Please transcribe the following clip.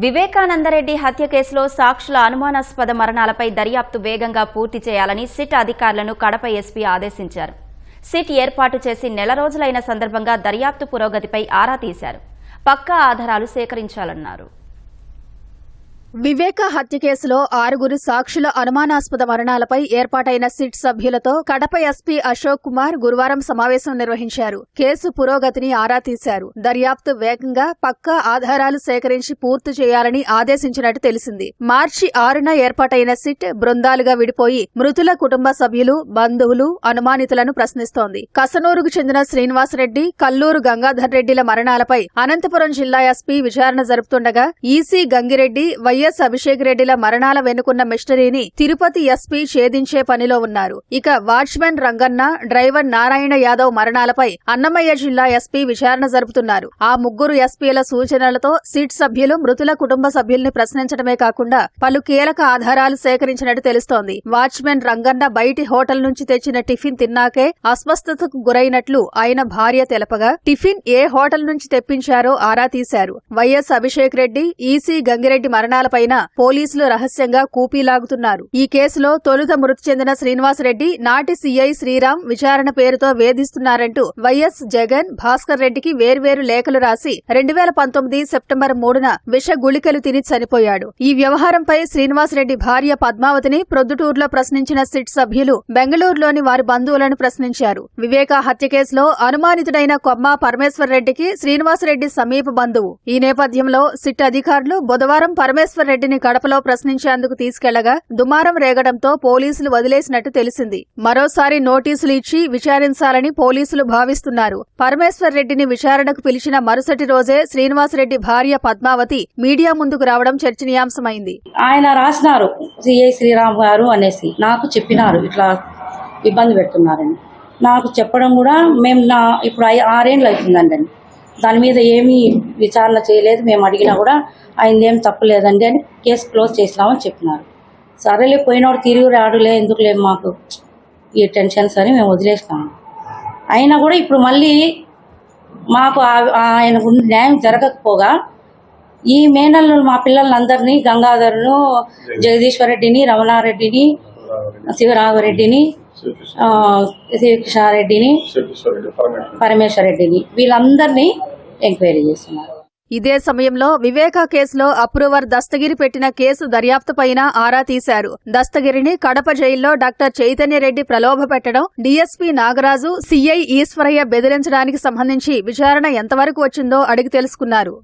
వివేకానందరెడ్డి హత్య కేసులో సాక్షుల అనుమానాస్పద మరణాలపై దర్యాప్తు వేగంగా పూర్తి చేయాలని సిట్ అధికారులను కడప ఎస్పీ ఆదేశించారు. సిట్ ఏర్పాటు చేసి నెల రోజులైన సందర్భంగా దర్యాప్తు పురోగతిపై ఆరా తీశారు. పక్కా ఆధారాలు సేకరించాలన్నారు. వివేక హత్య కేసులో ఆరుగురు సాక్షుల అనుమానాస్పద మరణాలపై ఏర్పాటైన సిట్ సభ్యులతో కడప ఎస్పీ అశోక్ కుమార్ గురువారం సమావేశం నిర్వహించారు. కేసు పురోగతిని ఆరా తీశారు. దర్యాప్తు వేగంగా పక్కా ఆధారాలు సేకరించి పూర్తి చేయాలని ఆదేశించినట్టు తెలిసింది. మార్చి ఆరున ఏర్పాటైన సిట్ బృందాలుగా విడిపోయి మృతుల కుటుంబ సభ్యులు బంధువులు అనుమానితులను ప్రశ్నిస్తోంది. కసనూరుకు చెందిన శ్రీనివాసరెడ్డి కల్లూరు గంగాధర్ రెడ్డిల మరణాలపై అనంతపురం జిల్లా ఎస్పీ విచారణ జరుపుతుండగా EC Gangireddy Y YS Abhishek రెడ్డిల మరణాల వెనుకున్న మిస్టరీని తిరుపతి ఎస్పీ ఛేదించే పనిలో ఉన్నారు. ఇక వాచ్మెన్ రంగన్న డ్రైవర్ నారాయణ యాదవ్ మరణాలపై అన్నమయ్య జిల్లా ఎస్పీ విచారణ జరుపుతున్నారు. ఆ ముగ్గురు ఎస్పీల సూచనలతో సిట్ సభ్యులు మృతుల కుటుంబ సభ్యుల్ని ప్రశ్నించడమే కాకుండా పలు కీలక ఆధారాలు సేకరించినట్టు తెలుస్తోంది. వాచ్మెన్ రంగన్న బయటి హోటల్ నుంచి తెచ్చిన టిఫిన్ తిన్నాకే అస్వస్థతకు గురైనట్లు ఆయన భార్య తెలపగా టిఫిన్ ఏ హోటల్ నుంచి తెప్పించారో ఆరా తీశారు. వైఎస్ అభిషేక్ రెడ్డి ఈసీ గంగిరెడ్డి మరణాల పైన పోలీసులు రహస్యంగా కూపీలాగుతున్నారు. ఈ కేసులో తొలుత మృతి చెందిన శ్రీనివాసరెడ్డి నాటి సీఐ శ్రీరామ్ విచారణ పేరుతో వేధిస్తున్నారంటూ వైఎస్ జగన్ భాస్కర్ రెడ్డికి వేర్వేరు లేఖలు రాసి రెండు వేల పంతొమ్మిది సెప్టెంబర్ మూడున విష గుళికలు తిని చనిపోయాడు. ఈ వ్యవహారంపై శ్రీనివాసరెడ్డి భార్య పద్మావతిని ప్రొద్దుటూరులో ప్రశ్నించిన సిట్ సభ్యులు బెంగళూరులోని వారి బంధువులను ప్రశ్నించారు. వివేక హత్య కేసులో అనుమానితుడైన కొమ్మ పరమేశ్వర్ రెడ్డికి శ్రీనివాసరెడ్డి సమీప బంధువు. ఈ నేపథ్యంలో సిట్ అధికారులు బుధవారం పరమేశ్వర్ రెడ్డిని కడపలో ప్రశ్నించేందుకు తీసుకెళ్ళగా దుమారం రేగడంతో పోలీసులు వదిలేసినట్టు తెలిసింది. మరోసారి నోటీసులు ఇచ్చి విచారించాలని పోలీసులు భావిస్తున్నారు. పరమేశ్వర్ రెడ్డిని విచారణకు పిలిచిన మరుసటి రోజే శ్రీనివాసరెడ్డి భార్య పద్మావతి మీడియా ముందుకు రావడం చర్చనీయాంశమైంది. ఆయన రాసినారు. సిఐ శ్రీరామ్ గారు అనేసి నాకు చెప్పినారు. ఇట్లా ఇబ్బంది పెడుతున్నారని. నాకు చెప్పడం కూడా మేము నా ఇప్పుడు ఆరేండ్లు అవుతుందండి దాని మీద ఏమీ విచారణ చేయలేదు. మేము అడిగినా కూడా ఆయన ఏం తప్పులేదండి అని కేసు క్లోజ్ చేసినామని చెప్పినారు. సరేలే పోయినోడు తిరిగి రాడులే ఎందుకులే మాకు ఈ టెన్షన్స్ అని మేము వదిలేసినాము. అయినా కూడా ఇప్పుడు మళ్ళీ మాకు ఆయనకు న్యాయం జరగకపోగా ఈ మేనల్లు మా పిల్లలందరినీ గంగాధర్ను జగదీశ్వర్ రెడ్డిని రమణారెడ్డిని శివరాఘరెడ్డిని ఆ, శ్రీకృష్ణారెడ్డిని పరమేశ్వర్ రెడ్డిని వీళ్ళందరినీ ఎంక్వైరీ చేస్తున్నారు. ఇదే సమయంలో వివేక కేసులో అప్రూవర్ దస్తగిరి పెట్టిన కేసు దర్యాప్తుపైన ఆరా తీశారు. దస్తగిరిని కడప జైల్లో డాక్టర్ చైతన్యరెడ్డి ప్రలోభ పెట్టడం డీఎస్పీ నాగరాజు సీఐ ఈశ్వరయ్య బెదిరించడానికి సంబంధించి విచారణ ఎంతవరకు వచ్చిందో అడిగి తెలుసుకున్నారు.